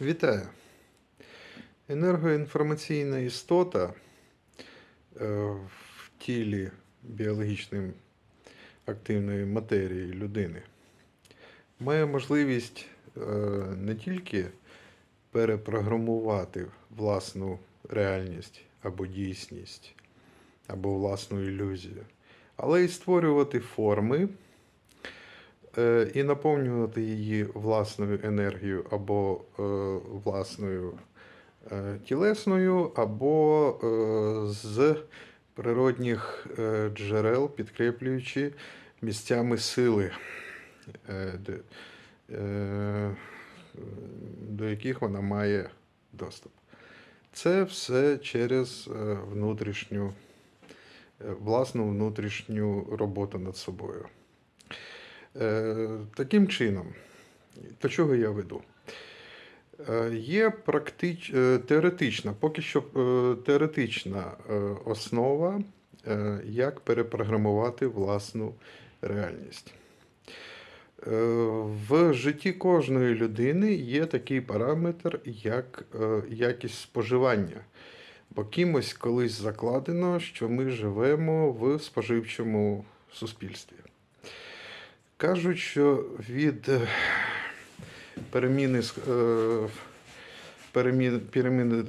Вітаю! Енергоінформаційна істота е, в тілі біологічної активної матерії людини має можливість е, не тільки перепрограмувати власну реальність або дійсність, або власну ілюзію, але й створювати форми і наповнювати її власною енергією або е, власною е, тілесною, або е, з природних е, джерел, підкріплюючи місцями сили, е, е, до яких вона має доступ. Це все через е, внутрішню, е, власну внутрішню роботу над собою. Е, Таким чином, до чого я веду? Е, Є практич... е, теоретична, поки що теоретична основа, як перепрограмувати власну реальність. В житті кожної людини є такий параметр, як якість споживання. Бо кимось колись закладено, що ми живемо в споживчому суспільстві. Кажуть, що від е, переміни, е, переміни, переміни,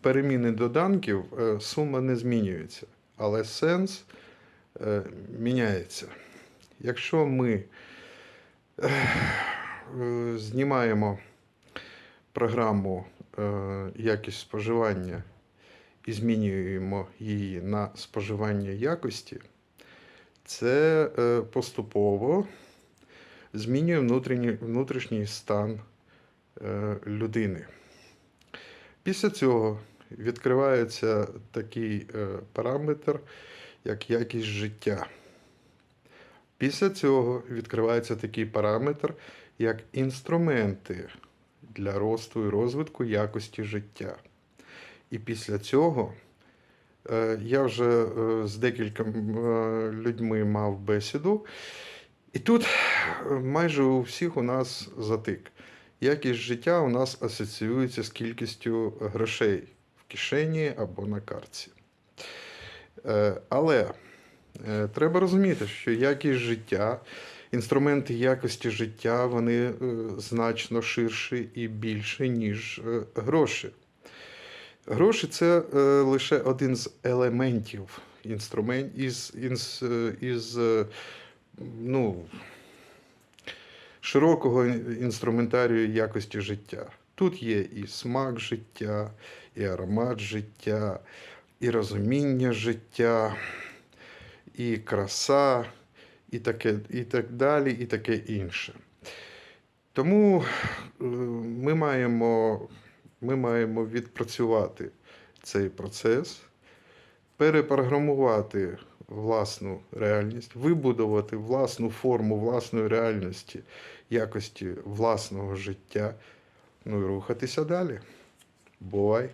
переміни доданків е, сума не змінюється, але сенс міняється. Якщо ми знімаємо програму якість споживання і змінюємо її на споживання якості, це е, поступово змінює внутрішній, стан е, людини. Після цього відкривається такий е, параметр, як якість життя. Після цього відкривається такий параметр, як інструменти для росту і розвитку якості життя. І після цього я вже е, з декількома людьми мав бесіду, і тут е, майже у всіх у нас затик. Якість життя у нас асоціюється з кількістю грошей в кишені або на картці. Е, Але е, треба розуміти, що якість життя, інструменти якості життя, вони е, значно ширші і більше, ніж е, гроші. Гроші це е, лише один з елементів інструмент із, із, е, із е, ну, широкого інструментарію якості життя. Тут є і смак життя, і аромат життя, і розуміння життя, і краса, і, таке, і так далі, і таке інше. Тому е, ми маємо, ми маємо відпрацювати цей процес, перепрограмувати власну реальність, вибудувати власну форму власної реальності, якості власного життя, ну і рухатися далі. Бувай!